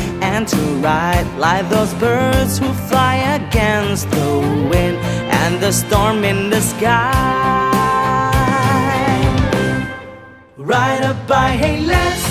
and to ride like those birds who fly against the wind and the storm in the sky. Ride a bike, hey, let's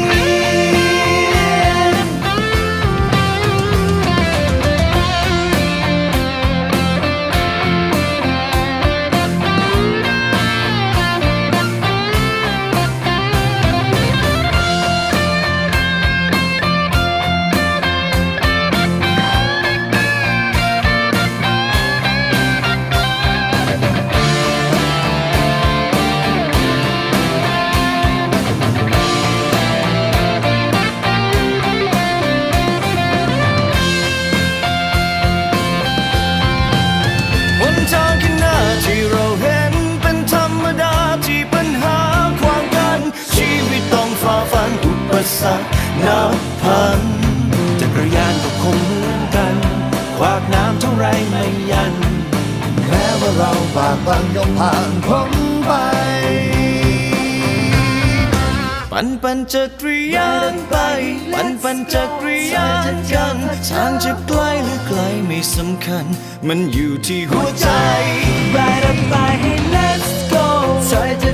นับพันจักรยานก็คงเหมือนกัน ควากน้ำเท่าไรไม่ยัน แม้ว่าเราบากบังยอผ่านพ้นไป ปั่นปั่นจักรยานไป ปั่นปั่นจักรยานกันทางจะไกลหรือไกลไม่สำคัญ มันอยู่ที่หัวใจ Ride a bike let's go ใจจะ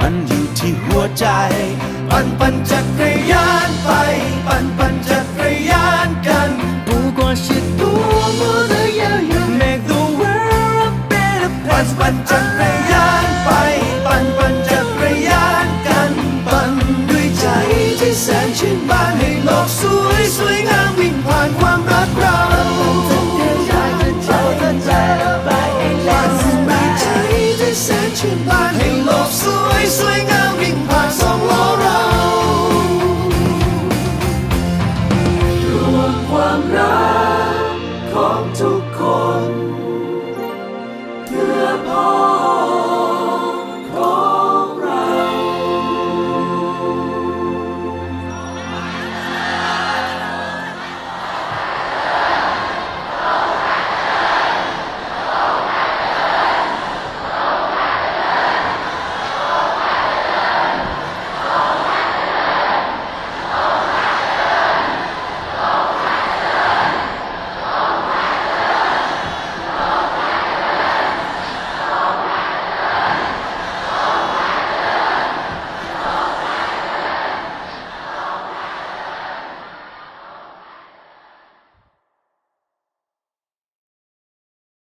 มันอยู่ที่หัวใจ ปั่นปั่นจักรยานไป ปั่นปั่นจักรยานกัน 不管是